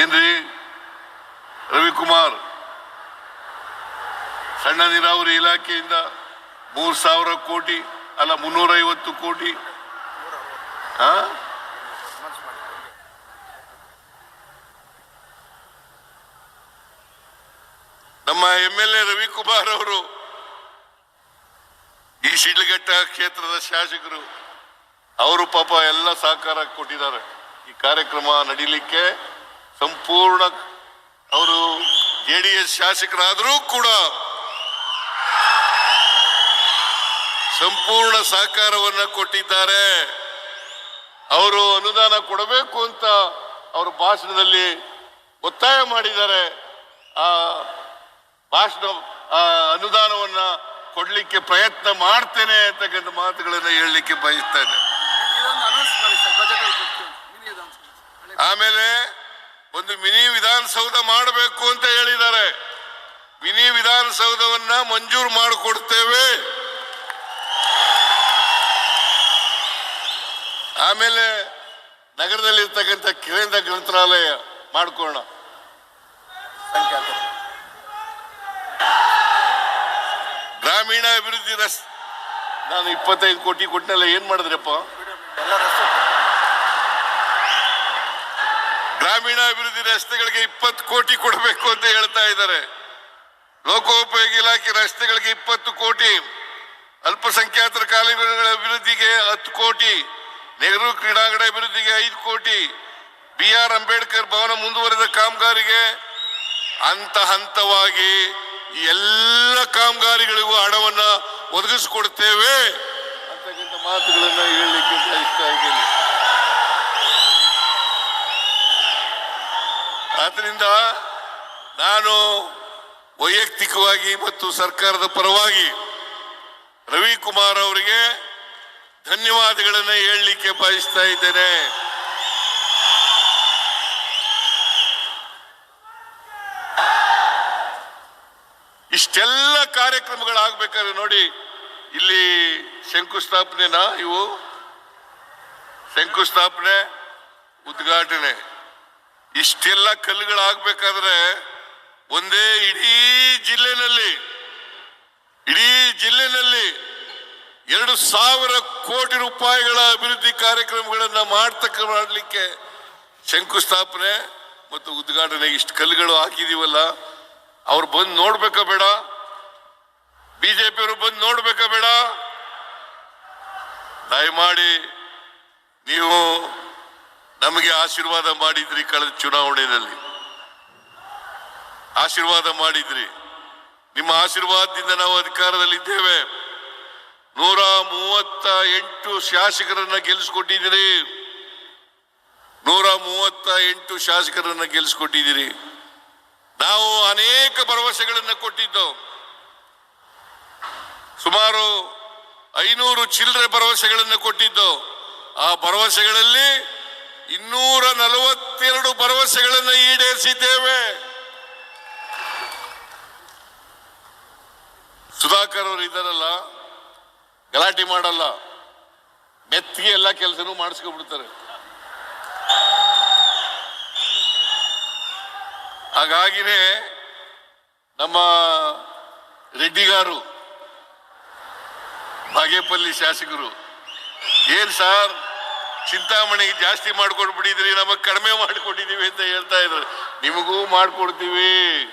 ಏನ್ರಿ ರವಿಕುಮಾರ್. ಸಣ್ಣ ನೀರಾವರಿ ಇಲಾಖೆಯಿಂದ ಮೂರು ಸಾವಿರ ಕೋಟಿ, ಅಲ್ಲ ಮುನ್ನೂರೈವತ್ತು ಕೋಟಿ? ನಮ್ಮ ಎಂ ಎಲ್ ಎ ರವಿಕುಮಾರ್ ಅವರು ಈ ಶಿಡ್ಲಘಟ್ಟ ಕ್ಷೇತ್ರದ ಶಾಸಕರು, ಅವರು ಪಾಪ ಎಲ್ಲ ಸಹಕಾರ ಕೊಟ್ಟಿದ್ದಾರೆ. ಈ ಕಾರ್ಯಕ್ರಮ ನಡೀಲಿಕ್ಕೆ ಸಂಪೂರ್ಣ ಅವರು ಜೆ ಡಿ ಎಸ್ ಶಾಸಕರಾದರೂ ಕೂಡ ಸಂಪೂರ್ಣ ಸಹಕಾರವನ್ನು ಕೊಟ್ಟಿದ್ದಾರೆ. ಅವರು ಅನುದಾನ ಕೊಡಬೇಕು ಅಂತ ಅವರು ಭಾಷಣದಲ್ಲಿ ಒತ್ತಾಯ ಮಾಡಿದ್ದಾರೆ. ಆ ಭಾಷಣ ಅನುದಾನವನ್ನ ಕೊಡ್ಲಿಕ್ಕೆ ಪ್ರಯತ್ನ ಮಾಡ್ತೇನೆ ಅಂತಕ್ಕಂಥ ಮಾತುಗಳನ್ನು ಹೇಳಲಿಕ್ಕೆ ಬಯಸ್ತೇನೆ. ಆಮೇಲೆ ಒಂದು ಮಿನಿ ವಿಧಾನಸೌಧ ಮಾಡಬೇಕು ಅಂತ ಹೇಳಿದ್ದಾರೆ. ಮಿನಿ ವಿಧಾನಸೌಧವನ್ನ ಮಂಜೂರು ಮಾಡಿಕೊಡ್ತೇವೆ. ಆಮೇಲೆ ನಗರದಲ್ಲಿ ನಗರದಲ್ಲಿರ್ತಕ್ಕಂಥ ಕೇಂದ್ರ ಗ್ರಂಥಾಲಯ ಮಾಡ್ಕೊಳ್ಳೋಣ. ಗ್ರಾಮೀಣ ಅಭಿವೃದ್ಧಿ ರಸ್ ನಾನು ಇಪ್ಪತ್ತೈದು ಕೋಟಿ ಕೊಟ್ಟನಲ್ಲ, ಏನು ಮಾಡಿದ್ರಪ್ಪ ಎಲ್ಲ ರಸ್ತೆ ಗ್ರಾಮೀಣ ಅಭಿವೃದ್ಧಿ ರಸ್ತೆಗಳಿಗೆ ಇಪ್ಪತ್ತು ಕೋಟಿ ಕೊಡಬೇಕು ಅಂತ ಹೇಳ್ತಾ ಇದ್ದಾರೆ. ಲೋಕೋಪಯೋಗಿ ಇಲಾಖೆ ರಸ್ತೆಗಳಿಗೆ ಇಪ್ಪತ್ತು ಕೋಟಿ, ಅಲ್ಪಸಂಖ್ಯಾತರ ಕಾಲೇಜುಗಳ ಅಭಿವೃದ್ಧಿಗೆ ಹತ್ತು ಕೋಟಿ, ನೆಹರು ಕ್ರೀಡಾಂಗಣ ಅಭಿವೃದ್ಧಿಗೆ ಐದು ಕೋಟಿ ಬಿ ಆರ್ ಅಂಬೇಡ್ಕರ್ ಭವನ ಮುಂದುವರೆದ ಕಾಮಗಾರಿಗೆ ಹಂತ ಹಂತವಾಗಿ ಎಲ್ಲ ಕಾಮಗಾರಿಗಳಿಗೂ ಹಣವನ್ನು ಒದಗಿಸಿಕೊಡ್ತೇವೆ. ಅಂತಕ್ಕಂಥ ಮಾತುಗಳನ್ನು ಹೇಳಲಿಕ್ಕೆ ಬಯಸ್ತಾ ಇದ್ದೀನಿ ಆದ್ರಿಂದ ನಾನು ವೈಯಕ್ತಿಕವಾಗಿ ಮತ್ತು ಸರ್ಕಾರದ ಪರವಾಗಿ ರವಿಕುಮಾರ್ ಅವರಿಗೆ ಧನ್ಯವಾದಗಳನ್ನು ಹೇಳಲಿಕ್ಕೆ ಬಯಸ್ತಾ ಇದ್ದೇನೆ. ಇಷ್ಟೆಲ್ಲ ಕಾರ್ಯಕ್ರಮಗಳಾಗಬೇಕಾದ್ರೆ ನೋಡಿ, ಇಲ್ಲಿ ಶಂಕುಸ್ಥಾಪನೆನಾ ಇವು? ಶಂಕುಸ್ಥಾಪನೆ, ಉದ್ಘಾಟನೆ. ಇಷ್ಟೆಲ್ಲ ಕಲ್ಲುಗಳಾಗಬೇಕಾದ್ರೆ ಒಂದೇ ಇಡೀ ಜಿಲ್ಲೆನಲ್ಲಿ ಇಡೀ ಜಿಲ್ಲೆನಲ್ಲಿ ಎರಡು ಸಾವಿರ ಕೋಟಿ ರೂಪಾಯಿಗಳ ಅಭಿವೃದ್ಧಿ ಕಾರ್ಯಕ್ರಮಗಳನ್ನ ಮಾಡ್ತಕ್ಕ ಮಾಡಲಿಕ್ಕೆ ಶಂಕುಸ್ಥಾಪನೆ ಮತ್ತು ಉದ್ಘಾಟನೆ ಇಷ್ಟು ಕಲ್ಲುಗಳು ಹಾಕಿದೀವಲ್ಲ, ಅವ್ರು ಬಂದು ನೋಡ್ಬೇಕಾ ಬೇಡ? ಬಿಜೆಪಿಯವರು ಬಂದು ನೋಡ್ಬೇಕಾ ಬೇಡ? ದಯಮಾಡಿ ನೀವು ನಮಗೆ ಆಶೀರ್ವಾದ ಮಾಡಿದ್ರಿ ಕಳೆದ ಚುನಾವಣೆಯಲ್ಲಿ. ಆಶೀರ್ವಾದ ಮಾಡಿದ್ರಿ. ನಿಮ್ಮ ಆಶೀರ್ವಾದದಿಂದ ನಾವು ಅಧಿಕಾರದಲ್ಲಿದ್ದೇವೆ. ನೂರ ಮೂವತ್ತ ಎಂಟು ಶಾಸಕರನ್ನ ಗೆಲ್ಲಿಸ್ಕೊಟ್ಟಿದ್ದೀರಿ. ನೂರ ಮೂವತ್ತ ಎಂಟು ಶಾಸಕರನ್ನ ಗೆಲ್ಲಿಸ್ಕೊಟ್ಟಿದ್ದೀರಿ. ನಾವು ಅನೇಕ ಭರವಸೆಗಳನ್ನು ಕೊಟ್ಟಿದ್ದು. ಸುಮಾರು ಐನೂರು ಚಿಲ್ಲರೆ ಭರವಸೆಗಳನ್ನು ಕೊಟ್ಟಿದ್ದು. ಆ ಭರವಸೆಗಳಲ್ಲಿ ಇನ್ನೂರ ನಲವತ್ತೆರಡು ಭರವಸೆಗಳನ್ನು ಈಡೇರಿಸಿದ್ದೇವೆ. ಸುಧಾಕರ್ ಅವರು ಇದ್ದಾರಲ್ಲ, ಗಲಾಟೆ ಮಾಡಲ್ಲ, ಮೆತ್ತಿಗೆ ಎಲ್ಲ ಕೆಲಸನೂ ಮಾಡಿಸ್ಕೊಬಿಡ್ತಾರೆ ಹಾಗಾಗಿನೇ ನಮ್ಮ ರೆಡ್ಡಿಗಾರು, ಬಾಗೇಪಲ್ಲಿ ಶಾಸಕರು, ಏನ್ ಸಾರ್? ಚಿಂತಾಮಣಿಗೆ ಜಾಸ್ತಿ ಮಾಡ್ಕೊಟ್ಬಿಟ್ಟಿದ್ರಿ, ನಮಗ್ ಕಡಿಮೆ ಮಾಡಿಕೊಟ್ಟಿದೀವಿ ಅಂತ ಹೇಳ್ತಾ ಇದ್ರು. ನಿಮಗೂ ಮಾಡ್ಕೊಡ್ತೀವಿ.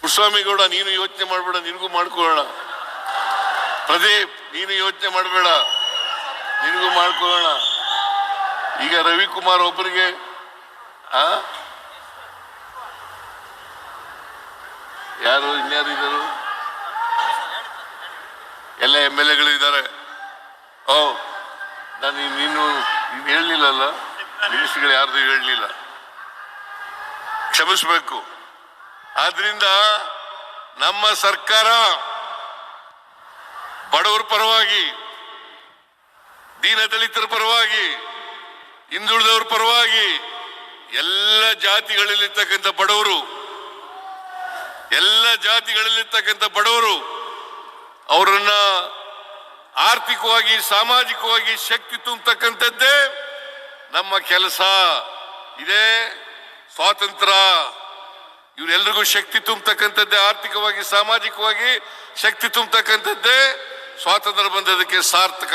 ಪುಷ್ಸ್ವಾಮಿಗೌಡ ನೀನು ಯೋಚನೆ ಮಾಡಬೇಡ, ನಿನಗೂ ಮಾಡ್ಕೊಳ್ಳೋಣ. ಪ್ರದೀಪ್, ನೀನು ಯೋಚನೆ ಮಾಡಬೇಡ, ನಿನಗೂ ಮಾಡ್ಕೊಳ್ಳೋಣ. ಈಗ ರವಿಕುಮಾರ್ ಒಬ್ಬರಿಗೆ ಆ? ಯಾರು ಇನ್ಯಾರು ಇದ್ದರು ಎಲ್ಲ ಎಂ ಎಲ್ ಎಗಳು ಇದ್ದಾರೆ ಓ, ನಾನು ನೀನು ನೀನು ಹೇಳಲಿಲ್ಲಲ್ಲ? ಮಿನಿಸ್ಟ್ರಿಗಳು ಯಾರ್ದು ಹೇಳಲಿಲ್ಲ. ಕ್ಷಮಿಸಬೇಕು. ಆದ್ರಿಂದ ನಮ್ಮ ಸರ್ಕಾರ ಬಡವರ ಪರವಾಗಿ, ದೀನದಲಿತರ ಪರವಾಗಿ, ಹಿಂದುಳಿದವ್ರ ಪರವಾಗಿ ಎಲ್ಲ ಜಾತಿಗಳಲ್ಲಿರ್ತಕ್ಕಂಥ ಬಡವರು, ಎಲ್ಲ ಜಾತಿಗಳಲ್ಲಿರ್ತಕ್ಕಂಥ ಬಡವರು ಅವರನ್ನ ಆರ್ಥಿಕವಾಗಿ, ಸಾಮಾಜಿಕವಾಗಿ ಶಕ್ತಿ ತುಂಬತಕ್ಕಂಥದ್ದೇ ನಮ್ಮ ಕೆಲಸ. ಇದೇ ಸ್ವಾತಂತ್ರ್ಯ ಇವರೆಲ್ಲರಿಗೂ ಶಕ್ತಿ ತುಂಬತಕ್ಕಂಥದ್ದೇ, ಆರ್ಥಿಕವಾಗಿ, ಸಾಮಾಜಿಕವಾಗಿ ಶಕ್ತಿ ತುಂಬತಕ್ಕಂಥದ್ದೇ. ಸ್ವಾತಂತ್ರ್ಯ ಬಂದದಕ್ಕೆ ಸಾರ್ಥಕ.